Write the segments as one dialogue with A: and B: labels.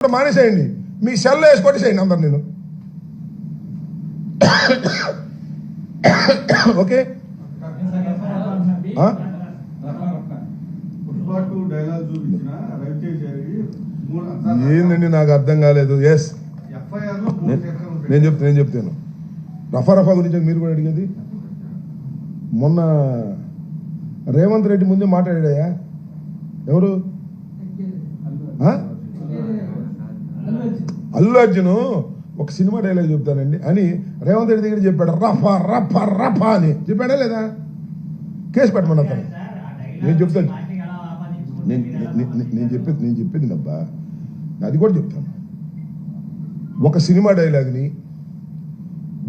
A: ఇప్పుడు మానేసేయండి. మీ సెల్ వేసి కొట్టేసేయండి అందరు నేను. ఓకే? ఏందండి నాకు అర్థం కాలేదు? ఎస్ నేను చెప్తాను నేను చెప్తాను. రఫా రఫా గురించి మీరు కూడా అడిగేది? మొన్న రేవంత్ రెడ్డి ముందే మాట్లాడాయా ఎవరు? ఆ? అల్లు అర్జున్ ఒక సినిమా డైలాగ్ చెప్తానండి అని రేవంత్ రెడ్డి దగ్గర చెప్పాడు రఫా రఫా రఫా అని. చెప్పాడా లేదా? కేసు పెట్టమని అతను. నేను చెప్తాను. నేను చెప్పేది నేను చెప్పేది నబ్బా అది కూడా చెప్తాను. ఒక సినిమా డైలాగ్ని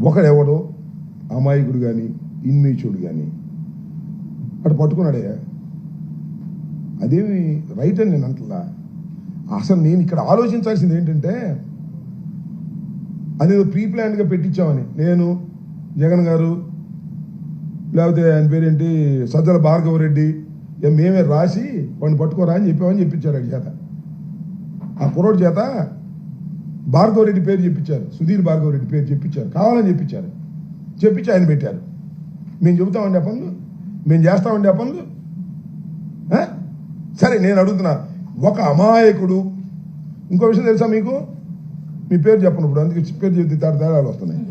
A: ఒకడెవడో అమాయకుడు కానీ ఇన్మేచుడు కానీ అటు పట్టుకున్నాడయ్యా అదేమి రైట్ అని నేను అంటలా? అసలు నేను ఇక్కడ ఆలోచించాల్సింది ఏంటంటే అదేదో ప్రీ ప్లాన్గా పెట్టించామని నేను జగన్ గారు లేకపోతే ఆయన పేరేంటి సజ్జల భార్గవ రెడ్డి మేమే రాసి వాడిని పట్టుకోరా అని చెప్పామని చెప్పించారు వాడి చేత. ఆ కుర్రోడి చేత భార్గవ రెడ్డి పేరు చెప్పించారు. సుధీర్ భార్గవ రెడ్డి పేరు చెప్పించారు. కావాలని చెప్పించారు. చెప్పించి ఆయన పెట్టారు. మేము చెబుతామండి ఆ పనులు? మేము చేస్తామండి ఆ పనులు? సరే నేను అడుగుతున్నా. ఒక అమాయకుడు. ఇంకో విషయం తెలుసా మీకు? మీ పేరు చెప్పను ఇప్పుడు అందుకే పేరు చెప్తే తేడా తేడాలు వస్తున్నాయి.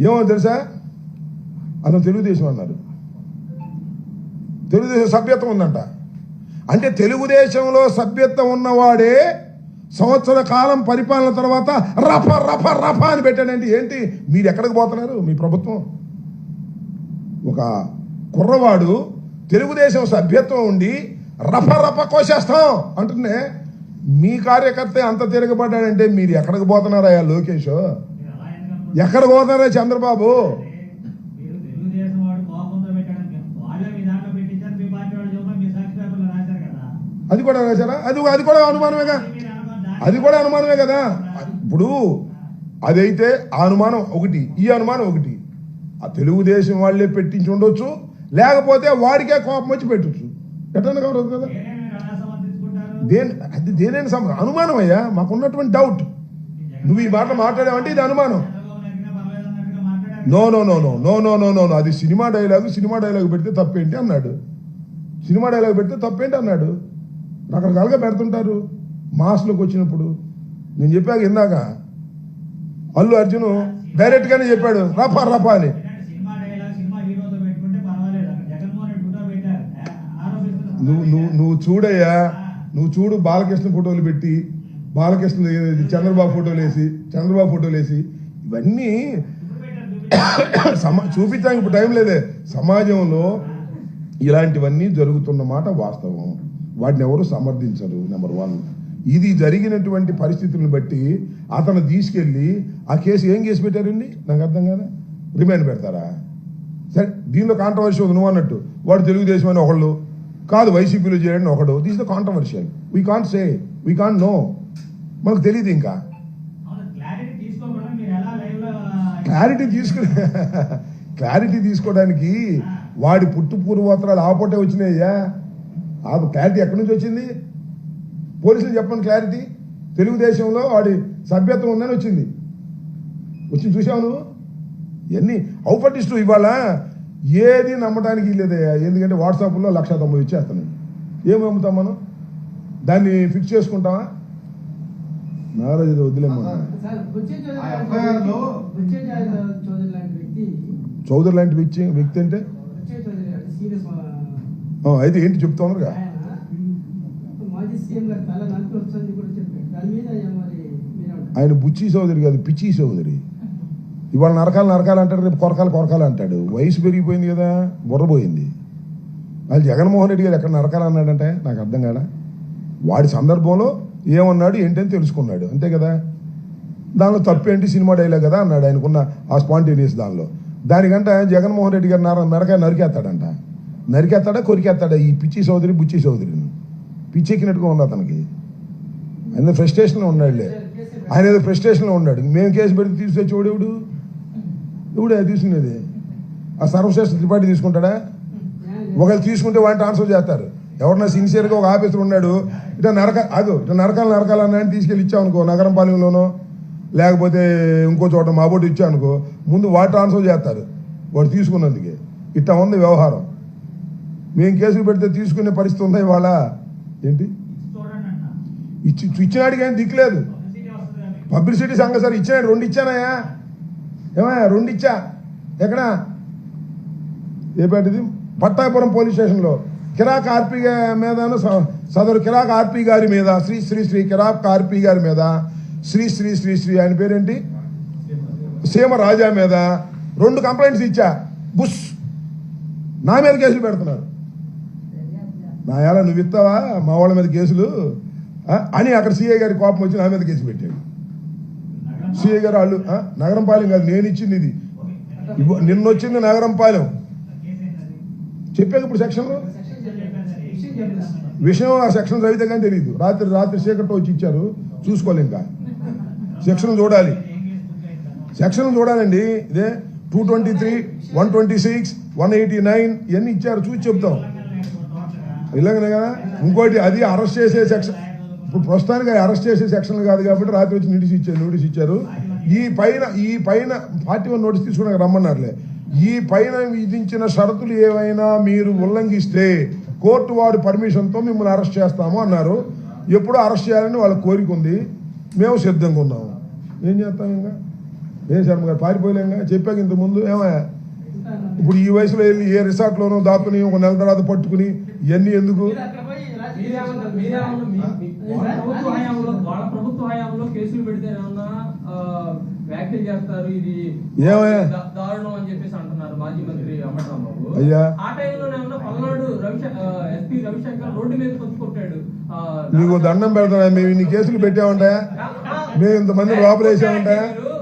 A: ఏమో తెలుసా? అతను తెలుగుదేశం అన్నారు తెలుగుదేశం సభ్యత్వం ఉందంట. అంటే తెలుగుదేశంలో సభ్యత్వం ఉన్నవాడే సంవత్సర కాలం పరిపాలన తర్వాత రఫ రఫ రఫ అని పెట్టాడంటే ఏంటి? మీరు ఎక్కడికి పోతున్నారు? మీ ప్రభుత్వం. ఒక కుర్రవాడు తెలుగుదేశం సభ్యత్వం ఉండి రఫ రఫ కోసేస్తాం అంటున్నే మీ కార్యకర్త అంత తిరగబడ్డాడంటే మీరు ఎక్కడికి పోతున్నారయ్యా లోకేష్? ఎక్కడికి పోతున్నారా చంద్రబాబు? అది కూడా రాశారా? అది అది కూడా
B: అనుమానమే కదా?
A: అది కూడా అనుమానమే కదా? ఇప్పుడు అదైతే ఆ అనుమానం ఒకటి ఈ అనుమానం ఒకటి. ఆ తెలుగుదేశం వాళ్ళే పెట్టించి ఉండొచ్చు లేకపోతే వాడికే కోపం వచ్చి పెట్టచ్చు. ఎట్లా కావదు కదా? దేని అది దేనైనా సమ అనుమానం అయ్యా మాకున్నటువంటి డౌట్ నువ్వు ఈ మాట మాట్లాడావంటే ఇది అనుమానం. No no no no no no no no no అది సినిమా డైలాగ్ సినిమా డైలాగ్ పెడితే తప్పేంటి అన్నాడు. సినిమా డైలాగ్ పెడితే తప్పేంటి అన్నాడు. రకరకాలుగా పెడుతుంటారు. మాస్లోకి వచ్చినప్పుడు. నేను చెప్పాక ఇందాక. అల్లు అర్జున్ డైరెక్ట్గానే చెప్పాడు రఫా రఫా అని. నువ్వు నువ్వు నువ్వు చూడయ్యా నువ్వు చూడు బాలకృష్ణ ఫోటోలు పెట్టి బాలకృష్ణ చంద్రబాబు ఫోటోలు వేసి చంద్రబాబు ఫోటోలు వేసి ఇవన్నీ సమా చూపించడానికి ఇప్పుడు టైం లేదే. సమాజంలో ఇలాంటివన్నీ జరుగుతున్న మాట వాస్తవం. వాటిని ఎవరు సమర్థించరు నెంబర్ వన్ ఇది జరిగినటువంటి పరిస్థితులను బట్టి అతను తీసుకెళ్ళి ఆ కేసు ఏం కేసు పెట్టారండి? నాకు అర్థం కానీ రిమైండ్ పెడతారా? సరే దీనిలో కాంట్రవర్సీ ఉంది నువ్వు అన్నట్టు. వాడు తెలుగుదేశం అని ఒకళ్ళు కాదు వైసీపీలో చేయండి ఒకడు. This the controversial we can't say we can't know మనకు తెలియదు ఇంకా.
B: క్లారిటీ లో
A: క్లారిటీ తీసుకునే క్లారిటీ తీసుకోవడానికి వాడి పుట్టు పూర్వోత్తరాలు ఆపోటే వచ్చినాయ్యా. ఆ క్లారిటీ ఎక్కడి నుంచి వచ్చింది? పోలీసులు చెప్పండి క్లారిటీ తెలుగుదేశంలో వాడి సభ్యత్వం ఉందని వచ్చింది. వచ్చి చూసావు నువ్వు? ఎన్ని ఔపటిస్టు ఇవాళ? ఏది నమ్మడానికి లేదయ్యా ఎందుకంటే వాట్సాప్లో లక్ష తొంభై ఇచ్చేస్తాను. ఏమి నమ్ముతాం మనం? దాన్ని ఫిక్స్ చేసుకుంటామా? నారాజ్
C: వదిలేమో చౌదరి లాంటి వ్యక్తి. వ్యక్తి
A: అంటే? అయితే ఏంటి చెప్తామరుగా
C: ఆయన
A: బుచ్చి సోదరి కాదు పిచ్చి సోదరి ఇవాళ నరకాలు నరకాలు అంటాడు రేపు కొరకాలు కొరకాలు అంటాడు. వయసు పెరిగిపోయింది కదా బుర్రపోయింది వాళ్ళు జగన్మోహన్ రెడ్డి గారు ఎక్కడ నరకాలు అన్నాడంటే నాకు అర్థం కాడా వాడి సందర్భంలో ఏమన్నాడు ఏంటని తెలుసుకున్నాడు. అంతే కదా? దానిలో తప్పేంటి సినిమా డైలాగ్ కదా అన్నాడు ఆయనకున్న ఆ స్పాంటేనియస్ దానిలో. దానికంటే జగన్మోహన్ రెడ్డి గారు నర మెరకాయ నరికేస్తాడంట. నరికేస్తాడా కొరికేస్తాడా? ఈ పిచ్చి సోదరి బుచ్చి సోదరిని. పిచ్చెక్కినట్టుగా ఉంది అతనికి. ఆయన ఫ్రస్ట్రేషన్లో ఉన్నాడులే. ఆయన ఏదో ఫ్రస్ట్రేషన్లో ఉన్నాడు. మేము కేసు పెడితే తీసే ఎవడే తీసుకునేది ఆ సర్వశ్రేష్ఠ త్రిపాఠి తీసుకుంటాడా? ఒకవేళ తీసుకుంటే వాడిని ట్రాన్స్ఫర్ చేస్తారు. ఎవరన్నా సిన్సియర్గా ఒక ఆఫీసర్ ఉన్నాడు ఇట్లా నరక అదు ఇట్లా నరకాలు నరకాలన్నా అని తీసుకెళ్ళి ఇచ్చామనుకో నగరం పాలెంలోనో లేకపోతే ఇంకో చోట మా బోటు ఇచ్చామనుకో ముందు వాడు ట్రాన్స్ఫర్ చేస్తారు. వాడు తీసుకున్నందుకే. ఇట్లా ఉంది వ్యవహారం. మేము కేసులు పెడితే తీసుకునే పరిస్థితి ఉందా ఇవాళ? ఏంటి? ఇచ్చి ఇచ్చినాడికి ఏం దిక్కులేదు.
B: పబ్లిసిటీ
A: సంఘం సార్ ఇచ్చాడు రెండు ఇచ్చానయ్యా. ఏమయ్యా రెండు ఇచ్చా ఎక్కడ ఏపేటది పట్టాపురం పోలీస్ స్టేషన్లో. కిరాక్ ఆర్పీ మీద సదరు కిరాక్ ఆర్పీ గారి మీద శ్రీ శ్రీ శ్రీ కిరాక్ ఆర్పి గారి మీద శ్రీ శ్రీ శ్రీ శ్రీ ఆయన పేరేంటి? సీమ రాజా మీద రెండు కంప్లైంట్స్ ఇచ్చా. బుష్ నా మీద కేసులు పెడుతున్నారు. నా ఎలా నువ్వు ఇస్తావా మా వాళ్ళ మీద కేసులు. అని అక్కడ సీఐ గారి కోపం వచ్చి నా మీద కేసు పెట్టాడు. సిఐ గారు వాళ్ళు ఆ? నగరం పాలెం కాదు నేను ఇచ్చింది ఇది. ఇవ్వ- నిన్న వచ్చింది నగరం పాలెం. చెప్పాక ఇప్పుడు సెక్షన్లో?
B: సెక్షన్
C: విషయం
A: ఆ సెక్షన్ చదివితే కానీ తెలియదు. రాత్రి రాత్రి చీకట్లో వచ్చి ఇచ్చారు. చూసుకోవాలి ఇంకా. సెక్షన్ చూడాలి. సెక్షన్ చూడాలండి. ఇదే two twenty three one twenty six one eighty nine ఇవన్నీ ఇచ్చారు. చూసి చెప్తాం. ఇలాగనే కదా? ఇంకోటి అది అరెస్ట్ చేసే సెక్షన్ ఇప్పుడు ప్రస్తుతానికి అరెస్ట్ చేసే సెక్షన్లు కాదు కాబట్టి రాత్రి వచ్చి నోటీస్ ఇచ్చారు నోటీస్ ఇచ్చారు. ఈ పైన ఈ పైన పార్టీ వన్ నోటీస్ తీసుకున్నాక రమ్మన్నారులే. ఈ పైన విధించిన షరతులు ఏవైనా మీరు ఉల్లంఘిస్తే కోర్టు వారి పర్మిషన్తో మిమ్మల్ని అరెస్ట్ చేస్తాము అన్నారు. ఎప్పుడో అరెస్ట్ చేయాలని వాళ్ళ కోరిక ఉంది. మేము సిద్ధంగా ఉన్నాము ఏం చేస్తాం ఇంకా? ఏం శర్మ గారు పారిపోయలేంగా చెప్పాక ఇంతకుముందు ఏమయ్యా? ఇప్పుడు ఈ వయసులో వెళ్ళి ఏ రిసార్ట్లోనో దాక్కుని ఒక నెల తర్వాత పట్టుకుని ఇవన్నీ ఎందుకు?
D: ప్రభుత్వ హయాంలో కేసులు పెడితే ఏమన్నా వ్యాఖ్యలు చేస్తారు? ఇది దారుణం అని చెప్పేసి అంటున్నారు మాజీ మంత్రి అమ్మటరాంబాబు
A: అయ్యా.
D: ఆ టైంలో ఏమన్నా పల్నాడు రవిశంకర్ ఎస్పీ రవిశంకర్ రోడ్డు మీద
A: నీకు దండం పెడతానా మేము ఇన్ని కేసులు పెట్టామంటాయా మేము ఇంతమంది లోపల వేసామంటాయా